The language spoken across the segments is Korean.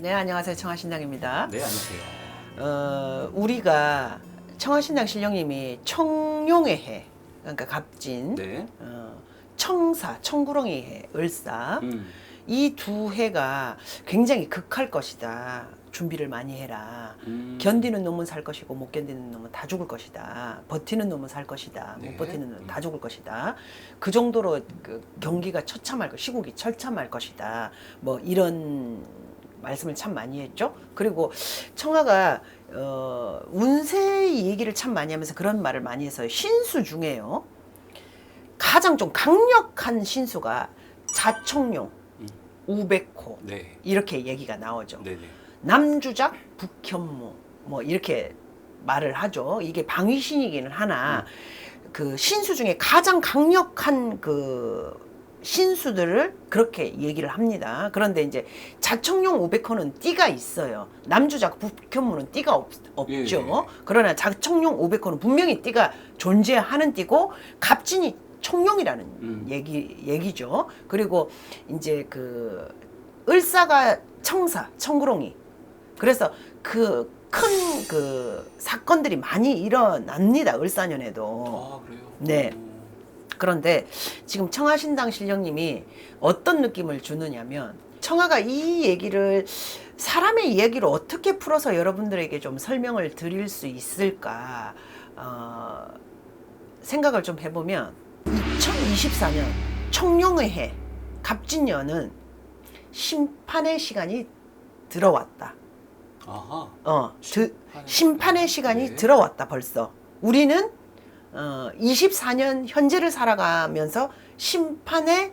네, 안녕하세요. 청하신당입니다. 네, 안녕하세요. 어, 우리가 청하신당 신령님이 청룡의 해, 그러니까 갑진, 네. 어, 청사, 청구렁이 해, 을사, 음. 이 두 해가 굉장히 극할 것이다. 준비를 많이 해라. 음. 견디는 놈은 살 것이고 못 견디는 놈은 다 죽을 것이다. 버티는 놈은 살 것이다. 네. 못 버티는 놈은 다 죽을 것이다. 그 정도로 그 경기가 처참할 것, 시국이 처참할 것이다. 뭐 이런 말씀을 참 많이 했죠. 그리고 청아가 어, 운세 얘기를 참 많이 하면서 그런 말을 많이 해서 신수 중에요. 가장 좀 강력한 신수가 자청룡, 음. 우백호 네. 이렇게 얘기가 나오죠. 네, 네. 남주작 북현무 뭐 이렇게 말을 하죠. 이게 방위신이기는 하나 그 신수 중에 가장 강력한 그 신수들을 그렇게 얘기를 합니다. 그런데 이제 자청룡 500호는 띠가 있어요. 남주작 북현무는 띠가 없, 없죠. 예, 예. 그러나 자청룡 500호는 분명히 띠가 존재하는 띠고 갑진이 청룡이라는 음. 얘기 얘기죠. 그리고 이제 그 을사가 청사, 청구렁이. 그래서 그큰그 사건들이 많이 일어납니다. 을사년에도. 아, 그래요? 네. 음. 그런데 지금 청하신당 신령님이 어떤 느낌을 주느냐면 청하가 이 얘기를 사람의 이야기로 어떻게 풀어서 여러분들에게 좀 설명을 드릴 수 있을까 어, 생각을 좀 해보면 2024년 청룡의 해 갑진년은 심판의 시간이 들어왔다. 아하. 어, 드, 심판의 심판의 시간이 네. 들어왔다 벌써. 우리는 어, 24년 현재를 살아가면서 심판의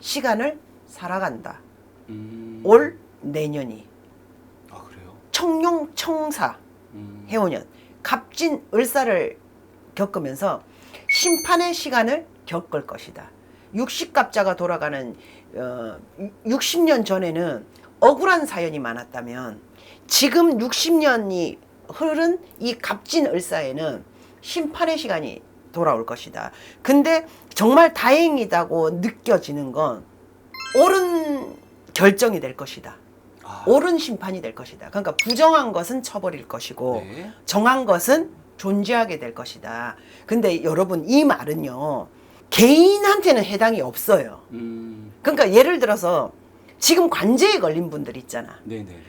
시간을 살아간다. 음. 올 내년이 아, 그래요? 청룡 청사 음. 해오년 갑진 을사를 겪으면서 심판의 시간을 겪을 것이다. 60갑자가 돌아가는 어, 60년 전에는 억울한 사연이 많았다면 지금 60년이 흐른 이 갑진 을사에는 심판의 시간이 돌아올 것이다. 근데 정말 다행이다고 느껴지는 건 옳은 결정이 될 것이다. 아, 옳은 심판이 될 것이다. 그러니까 부정한 것은 처버릴 것이고 네. 정한 것은 존재하게 될 것이다. 근데 여러분 이 말은요. 개인한테는 해당이 없어요. 음. 그러니까 예를 들어서 지금 관제에 걸린 분들 있잖아. 네, 네, 네.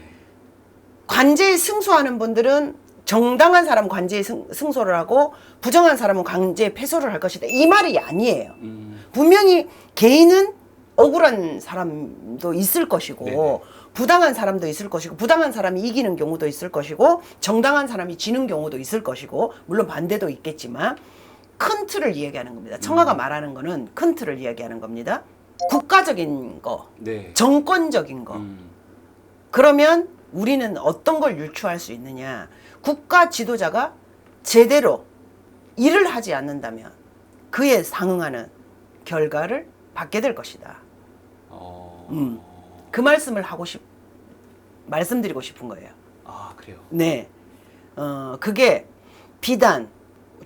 관제에 승소하는 분들은 정당한 사람은 관제에 승, 승소를 하고 부정한 사람은 관제에 패소를 할 것이다. 이 말이 아니에요. 음. 분명히 개인은 억울한 사람도 있을 것이고 네네. 부당한 사람도 있을 것이고 부당한 사람이 이기는 경우도 있을 것이고 정당한 사람이 지는 경우도 있을 것이고 물론 반대도 있겠지만 큰 틀을 이야기하는 겁니다. 청아가 음. 말하는 거는 큰 틀을 이야기하는 겁니다. 국가적인 거, 네. 정권적인 거. 음. 그러면 우리는 어떤 걸 유추할 수 있느냐? 국가 지도자가 제대로 일을 하지 않는다면 그에 상응하는 결과를 받게 될 것이다. 어. 음. 그 말씀을 하고 싶, 말씀드리고 싶은 거예요. 아, 그래요. 네. 어, 그게 비단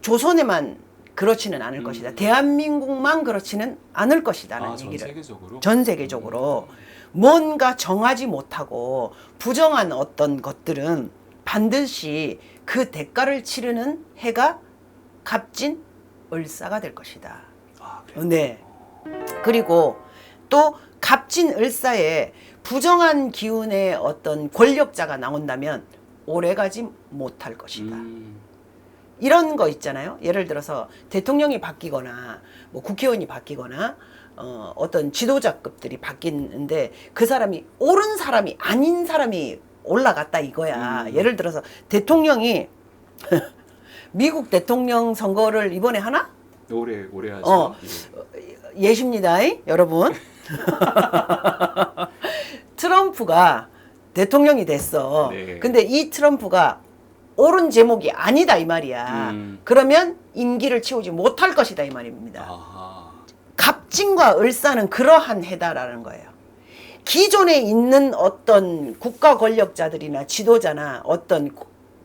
조선에만 그렇지는 않을 음. 것이다. 대한민국만 그렇지는 않을 것이다는 아, 전 얘기를. 세계적으로. 전 세계적으로 뭔가 정하지 못하고 부정한 어떤 것들은 반드시 그 대가를 치르는 해가 갑진 을사가 될 것이다. 아. 네. 그리고 또 갑진 을사에 부정한 기운의 어떤 권력자가 나온다면 오래가지 못할 것이다. 음. 이런 거 있잖아요. 예를 들어서 대통령이 바뀌거나 뭐 국회의원이 바뀌거나 어, 어떤 지도자급들이 바뀌는데 그 사람이 옳은 사람이 아닌 사람이 올라갔다 이거야. 음. 예를 들어서 대통령이 미국 대통령 선거를 이번에 하나? 오래 오래 하죠. 어. 예. 예십니다, 여러분. 트럼프가 대통령이 됐어. 네. 근데 이 트럼프가 옳은 제목이 아니다 이 말이야. 음. 그러면 임기를 채우지 못할 것이다 이 말입니다. 아하. 갑진과 을사는 그러한 해다라는 거예요. 기존에 있는 어떤 국가 권력자들이나 지도자나 어떤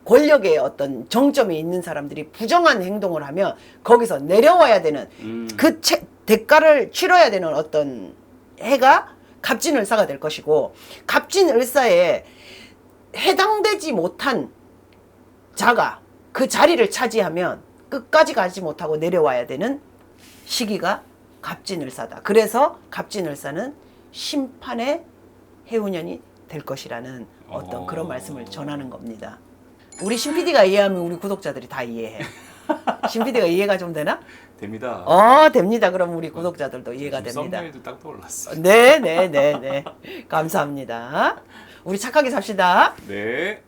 권력의 어떤 정점에 있는 사람들이 부정한 행동을 하면 거기서 내려와야 되는 음. 그 채- 대가를 치러야 되는 어떤 해가 갑진을사가 될 것이고 갑진을사에 해당되지 못한 자가 그 자리를 차지하면 끝까지 가지 못하고 내려와야 되는 시기가 갑진을사다. 그래서 갑진을사는 심판의 해운년이 될 것이라는 어떤 어. 그런 말씀을 전하는 겁니다. 우리 신 PD가 이해하면 우리 구독자들이 다 이해해. 신 PD가 이해가 좀 되나? 됩니다. 어, 됩니다. 그럼 우리 구독자들도 이해가 지금 됩니다. 썸네일도 딱 떠올랐어. 네, 네, 네, 네. 감사합니다. 우리 착하게 삽시다. 네.